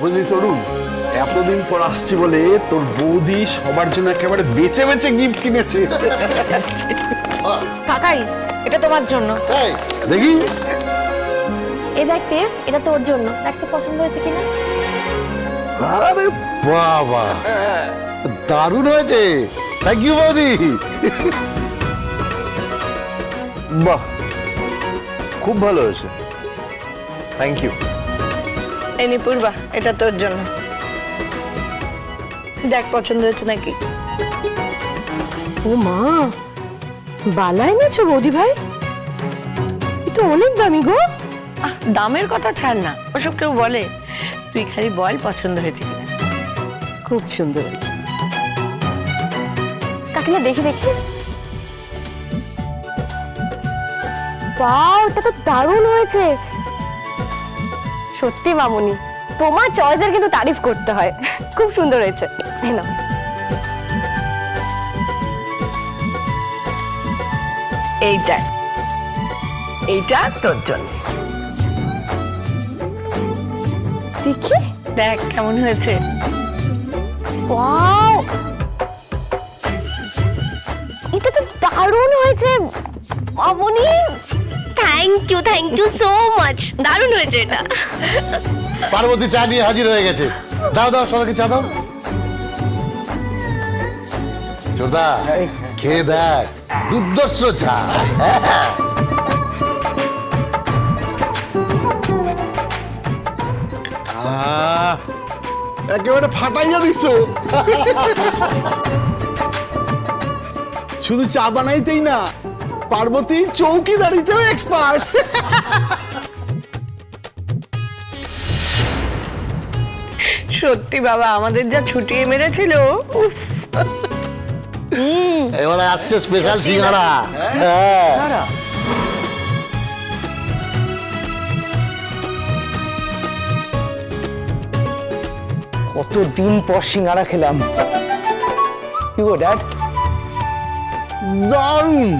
বুঝলি তরুণ এতদিন পর আসছি বলে তোর বৌদি সবার জন্য একেবারে বেছে বেছে গিফট কিনেছে। কাকাই এটা তোমার জন্য। দেখি। এই দেখ এটা তোর জন্য। দেখতে পছন্দ হয়েছে কিনা। আরে বাবা দারুণ হয়েছে। থ্যাংক ইউ বৌদি। বাহ খুব ভালো হয়েছে। থ্যাংক ইউ এই নে পূর্বা এটা তোর জন্য। দেখ পছন্দ হয়েছে নাকি? ও মা বালা এনেছো বৌদি ভাই? তো অনেক দামি গো। আহ, দামের কথা ছাড় না ওসব কেউ বলে। তুই খালি বল পছন্দ হয়েছে কিনা। খুব সুন্দর হয়েছে। কাকিমা দেখি দেখি। বাও এটা তো দারুণ হয়েছে। সত্যি মামুনি তোমার চয়েসের কিন্তু তারিফ করতে হয়। খুব সুন্দর হয়েছে। এই নাও। এইটা। এইটা তোর জন্য। দেখি। দেখ কেমন হয়েছে? ওয়াও! এটা তো দারুণ হয়েছে। মামুনি! Thank you thank you so much দারুণ হয়েছে এটা। পার্বতী চা নিয়ে হাজির হয়ে গেছে। দাও দাও সবাইকে চা দাও। চোদা খেয়ে দেখ দুর্দর্শ চা। একেবারে ফাটাইয়া দিছ। শুধু চা বানাইতেই না পার্বতী চৌকি দাঁড়িতেও এক্সপার্ট সত্যি বাবা আমাদের যা ছুটিয়ে মেরেছিল উফ। এবারে আসছে স্পেশাল সিঙ্গারা। হ্যাঁ। কতদিন পর সিঙ্গারা খেলাম। কি গো ড্যাড দারুণ।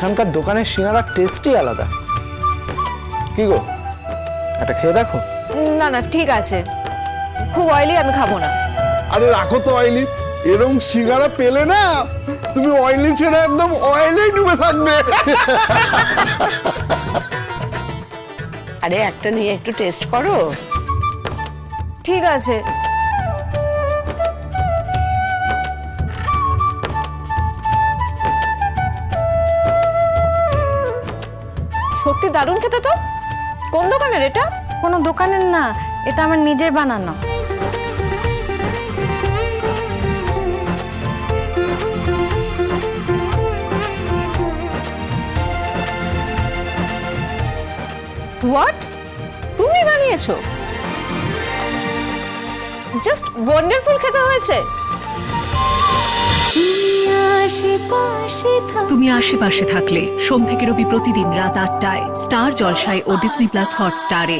এখানকার দোকানের সিঙ্গারার টেস্টই আলাদা। কি গো? একটা খেয়ে দেখো। না না ঠিক আছে। খুব অয়েলি আমি খাব না। আরে রাখো তো অয়েলি এরকম সিঙ্গারা পেলে না তুমি অয়েলি ছেড়ে একদম অয়েলেই ডুবে থাকবে। আরে একটা নিয়ে একটু টেস্ট করো। ঠিক আছে। দারুণ খেতে তো? কোন দোকানের এটা? কোনো দোকানের না এটা আমার নিজের বানানো। হোয়াট তুমি বানিয়েছো? জাস্ট ওয়ান্ডারফুল খেতে হয়েছে। তুমি আশেপাশে থাকলে সোম থেকে রবি প্রতিদিন রাত আটটায় স্টার জলসায় ও ডিসনি প্লাস হটস্টারে।